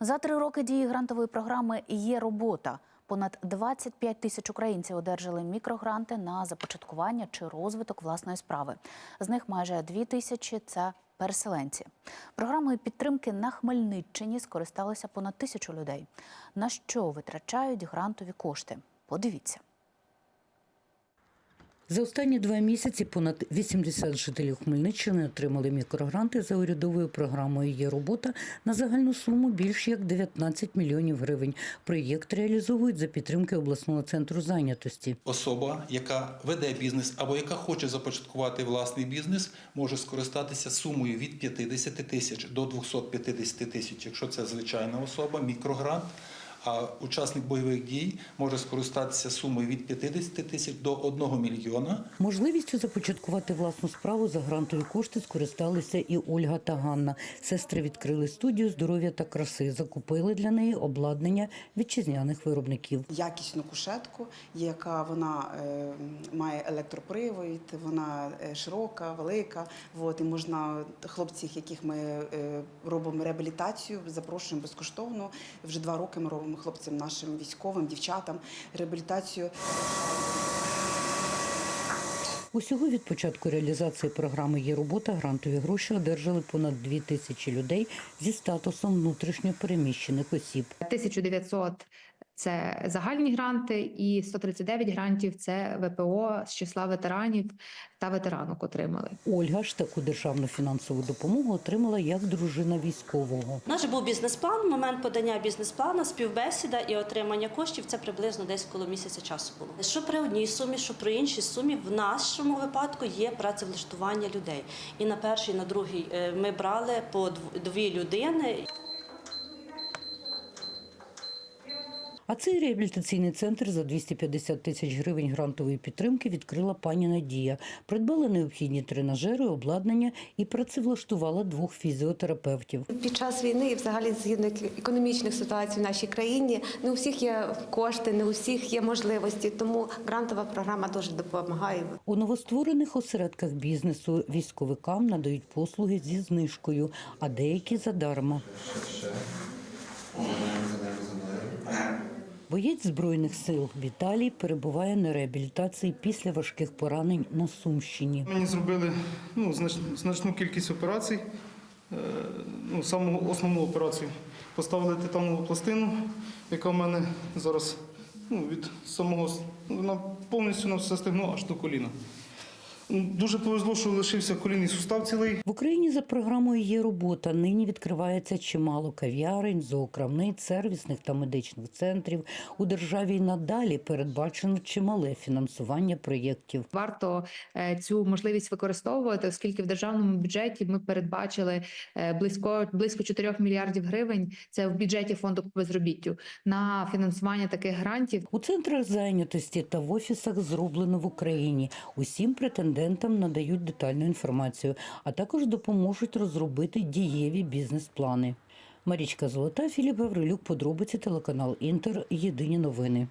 За три роки дії грантової програми є робота. Понад 25 тисяч українців одержали мікрогранти на започаткування чи розвиток власної справи. З них майже 2 тисячі це переселенці. Програмою підтримки на Хмельниччині скористалися понад тисячу людей. На що витрачають грантові кошти? Подивіться. За останні два місяці понад 80 жителів Хмельниччини отримали мікрогранти за урядовою програмою «Є робота» на загальну суму більш як 19 мільйонів гривень. Проєкт реалізовують за підтримки обласного центру зайнятості. Особа, яка веде бізнес або яка хоче започаткувати власний бізнес, може скористатися сумою від 50 тисяч до 250 тисяч, якщо це звичайна особа, мікрогрант. А учасник бойових дій може скористатися сумою від 50 тисяч до 1 мільйона. Можливістю започаткувати власну справу за грантові кошти скористалися і Ольга та Ганна. Сестри відкрили студію здоров'я та краси, закупили для неї обладнання вітчизняних виробників. якісну кушетку, яка вона е, має електропривід, вона е, широка, велика. От, і можна хлопців, яких ми е, робимо реабілітацію, запрошуємо безкоштовно. Вже два роки ми робимо хлопцям нашим військовим, дівчатам реабілітацію. Усього від початку реалізації програми «Є робота» грантові гроші одержали понад дві тисячі людей зі статусом внутрішньо переміщених осіб. 1900 – це загальні гранти, і 139 грантів це ВПО з числа ветеранів та ветеранок отримали. Ольга ж таку державну фінансову допомогу отримала як дружина військового. У нас же був бізнес-план. Момент подання бізнес-плану, співбесіда і отримання коштів це приблизно десь коло місяця часу було. Що при одній сумі, що при іншій сумі, в нашому випадку є працевлаштування людей. І на перший, і на другий е, ми брали по дв- дві людини. А цей реабілітаційний центр за 250 тисяч гривень грантової підтримки відкрила пані Надія. Придбала необхідні тренажери, обладнання і працевлаштувала двох фізіотерапевтів. Під час війни і взагалі згідно економічних ситуацій в нашій країні не у всіх є кошти, не у всіх є можливості. Тому грантова програма дуже допомагає. У новостворених осередках бізнесу військовикам надають послуги зі знижкою, а деякі задарма. Боєць збройних сил Віталій перебуває на реабілітації після важких поранень на Сумщині. Мені зробили ну, знач- значну кількість операцій. Е, Ну, саму основну операцію. Поставили титанову пластину, яка в мене зараз ну, від самого вона повністю на все стегно аж до коліна. Дуже повезло, що лишився колінний сустав цілий. В Україні за програмою є робота. Нині відкривається чимало кав'ярень, зоокрамниць, сервісних та медичних центрів. У державі й надалі передбачено чимале фінансування проєктів. Варто е, цю можливість використовувати, оскільки в державному бюджеті ми передбачили е, близько близько 4 мільярдів гривень. Це в бюджеті фонду по безробіттю на фінансування таких грантів. У центрах зайнятості та в офісах зроблено в Україні. Усім претендентам надають детальну інформацію, а також допоможуть розробити дієві бізнес-плани. Марічка Золота, Філіп Гаврилюк, подробиці телеканал Інтер. Єдині новини.